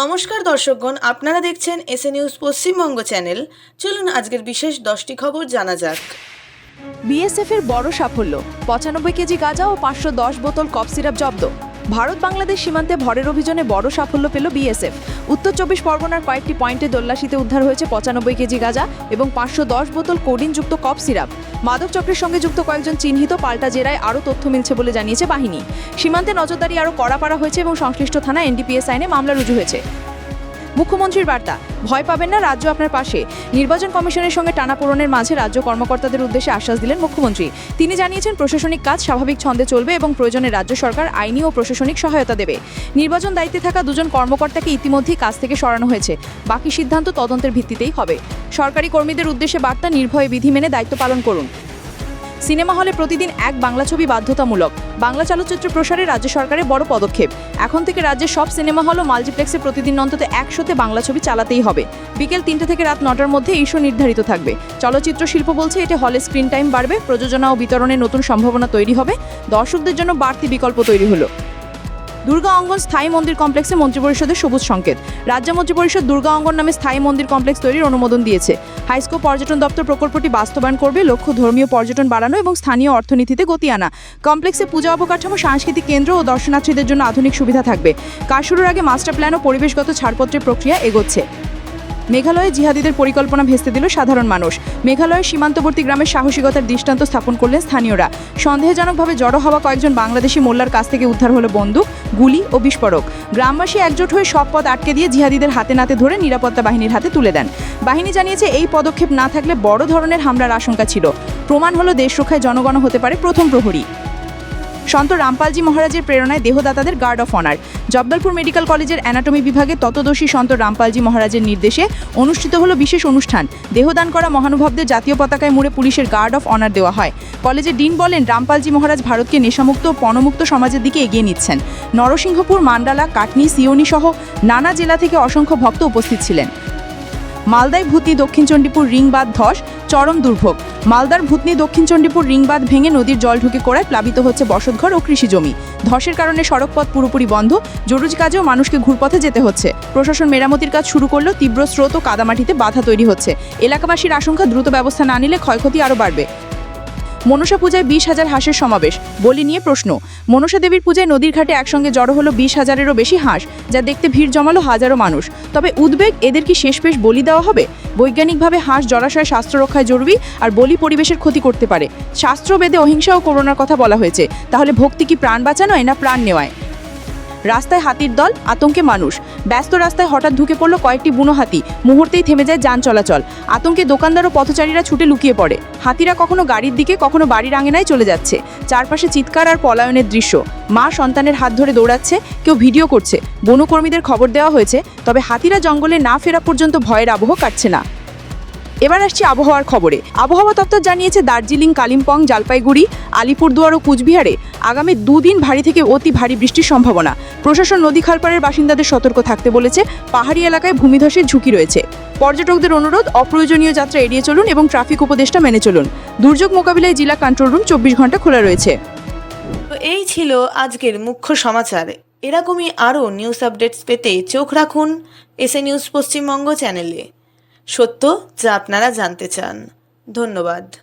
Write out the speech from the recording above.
নমস্কার দর্শকগণ, আপনারা দেখছেন এসএ নিউজ পশ্চিমবঙ্গ চ্যানেল। চলুন আজকের বিশেষ দশটি খবর জানা যাক। বিএসএফ এর বড় সাফল্য, পঁচানব্বই কেজি গাঁজা ও পাঁচশো দশ বোতল কফ সিরাপ জব্দ। ভারত বাংলাদেশ সীমান্তে ভরের অভিযানে বড় সাফল্য পেল বিএসএফ। উত্তর চব্বিশ পরগনার কয়েকটি পয়েন্টে দোল্লাশিতে উদ্ধার হয়েছে পঁচানব্বই কেজি গাঁজা এবং পাঁচশো দশ বোতল কোডিনযুক্ত কপ সিরাপ। মাদক চক্রের সঙ্গে যুক্ত কয়েকজন চিহ্নিত পাল্টা জেরায় আরও তথ্য মিলছে বলে জানিয়েছে বাহিনী। সীমান্তে নজরদারি আরও কড়া করা হয়েছে এবং সংশ্লিষ্ট থানা এনডিপিএস আইনে মামলা রুজু হয়েছে। মুখ্যমন্ত্রীর বার্তা, ভয় পাবেন না রাজ্য আপনার পাশে। নির্বাচন কমিশনের সঙ্গে টানাপোড়েনের মাঝে রাজ্য কর্মকর্তাদের উদ্দেশ্যে আশ্বাস দিলেন মুখ্যমন্ত্রী। তিনি জানিয়েছেন, প্রশাসনিক কাজ স্বাভাবিক ছন্দে চলবে এবং প্রয়োজনে রাজ্য সরকার আইনি ও প্রশাসনিক সহায়তা দেবে। নির্বাচন দায়িত্বে থাকা দুজন কর্মকর্তাকে ইতিমধ্যেই কাজ থেকে সরানো হয়েছে। বাকি সিদ্ধান্ত তদন্তের ভিত্তিতেই হবে। সরকারি কর্মীদের উদ্দেশ্যে বার্তা, নির্ভয়ে বিধি মেনে দায়িত্ব পালন করুন। সিনেমা হলে প্রতিদিন এক বাংলা ছবি বাধ্যতামূলক। বাংলা চলচ্চিত্র প্রসারে রাজ্য সরকারের বড় পদক্ষেপ। এখন থেকে রাজ্যের সব সিনেমা হল ও মাল্টিপ্লেক্সে প্রতিদিন অন্তত একশোতে বাংলা ছবি চালাতেই হবে। বিকেল তিনটে থেকে রাত নটার মধ্যে শো নির্ধারিত থাকবে। চলচ্চিত্র শিল্প বলছে এটি হলে স্ক্রিন টাইম বাড়বে, প্রযোজনা ও বিতরণে নতুন সম্ভাবনা তৈরি হবে। দর্শকদের জন্য বাড়তি বিকল্প তৈরি হলো। দুর্গা অঙ্গন স্থায়ী মন্দির কমপ্লেক্সে মন্ত্রিপরিষদের সবুজ সংকেত। রাজ্য মন্ত্রিপরিষদ দুর্গা অঙ্গন নামে স্থায়ী মন্দির কমপ্লেক্স তৈরির অনুমোদন দিয়েছে। হাইস্কো পর্যটন দপ্তর প্রকল্পটি বাস্তবায়ন করবে, লক্ষ্য ধর্মীয় পর্যটন বাড়ানো এবং স্থানীয় অর্থনীতিতে গতি আনা। কমপ্লেক্সে পূজা অবকাঠামো, সাংস্কৃতিক কেন্দ্র ও দর্শনার্থীদের জন্য আধুনিক সুবিধা থাকবে। কাজ শুরুর আগে মাস্টার প্ল্যান ও পরিবেশগত ছাড়পত্রের প্রক্রিয়া এগোচ্ছে। মেঘালয়ে জিহাদিদের পরিকল্পনা ভেস্তে দিল সাধারণ মানুষ। মেঘালয়ের সীমান্তবর্তী গ্রামের সাহসিকতার দৃষ্টান্ত স্থাপন করলেন স্থানীয়রা। সন্দেহজনকভাবে জড়ো হওয়া কয়েকজন বাংলাদেশি মোল্লার কাছ থেকে উদ্ধার হলো বন্দুক, গুলি ও বিস্ফোরক। গ্রামবাসী একজোট হয়ে সব পথ আটকে দিয়ে জিহাদিদের হাতে নাতে ধরে নিরাপত্তা বাহিনীর হাতে তুলে দেন। বাহিনী জানিয়েছে, এই পদক্ষেপ না থাকলে বড় ধরনের হামলার আশঙ্কা ছিল। প্রমাণ হলো দেশ রক্ষায় জনগণ হতে পারে প্রথম প্রহরী। সন্ত রামপালজি মহারাজের প্রেরণায় দেহদাতাদের guard of honour. Jabalpur medical কলেজের অ্যানাটমি বিভাগে ততদোষী সন্ত রামপালজি মহারাজের নির্দেশে অনুষ্ঠিত হলো বিশেষ অনুষ্ঠান। দেহদান করা মহানুভবদের জাতীয় পতাকায় মুড়ে পুলিশের গার্ড অফ অনার দেওয়া হয়। কলেজের ডিন বলেন, রামপালজি মহারাজ ভারতকে নেশামুক্ত পণমুক্ত সমাজের দিকে এগিয়ে নিচ্ছেন। নরসিংহপুর, মান্ডালা, কাটনি, সিওনি সহ নানা জেলা থেকে অসংখ্য ভক্ত উপস্থিত ছিলেন। মালদায় ভূতনি দক্ষিণ চণ্ডীপুর রিংবাদ ধস, চরম দুর্ভোগ। মালদার ভূতনি দক্ষিণ চণ্ডীপুর রিংবাদ ভেঙে নদীর জল ঢুকে করায় প্লাবিত হচ্ছে বসতঘর ও কৃষি জমি। ধসের কারণে সড়কপথ পুরোপুরি বন্ধ, জরুরি কাজেও মানুষকে ঘুরপথে যেতে হচ্ছে। প্রশাসন মেরামতির কাজ শুরু করলেও তীব্র স্রোত ও কাদামাটিতে বাধা তৈরি হচ্ছে। এলাকাবাসীর আশঙ্কা, দ্রুত ব্যবস্থা না নিলে ক্ষয়ক্ষতি আরও বাড়বে। মনসা পূজায় বিশ হাজার হাঁসের সমাবেশ। বলি নিয়ে প্রশ্ন। মনসা দেবীর পূজায় নদীর ঘাটে একসঙ্গে জড়ো হলো বিশ হাজারেরও বেশি হাঁস, যা দেখতে ভিড় জমালো হাজারো মানুষ। তবে উদ্বেগ এদের কি শেষ পেশ বলি দেওয়া হবে? বৈজ্ঞানিকভাবে হাঁস জলাশয় স্বাস্থ্য রক্ষায় জরুরি আর বলি পরিবেশের ক্ষতি করতে পারে। শাস্ত্রবেদে অহিংসা ও করোনার কথা বলা হয়েছে। তাহলে ভক্তি কি প্রাণ বাঁচানোয় না প্রাণ নেওয়ায়? রাস্তায় হাতির দল, আতঙ্কে মানুষ। ব্যস্ত রাস্তায় হঠাৎ ঢুকে পড়ল কয়েকটি বুনো হাতি। মুহূর্তেই থেমে যায় যান চলাচল। আতঙ্কে দোকানদার ও পথচারীরা ছুটে লুকিয়ে পড়ে। হাতিরা কখনো গাড়ির দিকে, কখনো বাড়ির আঙিনায় চলে যাচ্ছে। চারপাশে চিৎকার আর পলায়নের দৃশ্য। মা সন্তানের হাত ধরে দৌড়াচ্ছে, কেউ ভিডিও করছে। বনকর্মীদের খবর দেওয়া হয়েছে, তবে হাতিরা জঙ্গলে না ফেরা পর্যন্ত ভয়ের আবহ কাটছে না। এবার আসছি আবহাওয়ার খবরে। আবহাওয়া দপ্তর জানিয়েছে দার্জিলিং, কালিম্পং, জলপাইগুড়ি, আলিপুরদুয়ার ও কুচবিহারে আগামী দুদিন ভারী থেকে অতি ভারী বৃষ্টির সম্ভাবনা। প্রশাসন নদী খালপাড়ের বাসিন্দাদের সতর্ক থাকতে বলেছে, পাহাড়ি এলাকায় ভূমিধসের ঝুঁকি রয়েছে। পর্যটকদের অনুরোধ, অপ্রয়োজনীয় যাত্রা এড়িয়ে চলুন এবং ট্রাফিক উপদেষ্টা মেনে চলুন। দুর্যোগ মোকাবিলায় জেলা কন্ট্রোল রুম চব্বিশ ঘণ্টা খোলা রয়েছে। তো এই ছিল আজকের মুখ্য সমাচার। এরকমই আরও নিউজ আপডেটস পেতে চোখ রাখুন এসএ নিউজ পশ্চিমবঙ্গ চ্যানেলে সত্য যা আপনারা জানতে চান। ধন্যবাদ।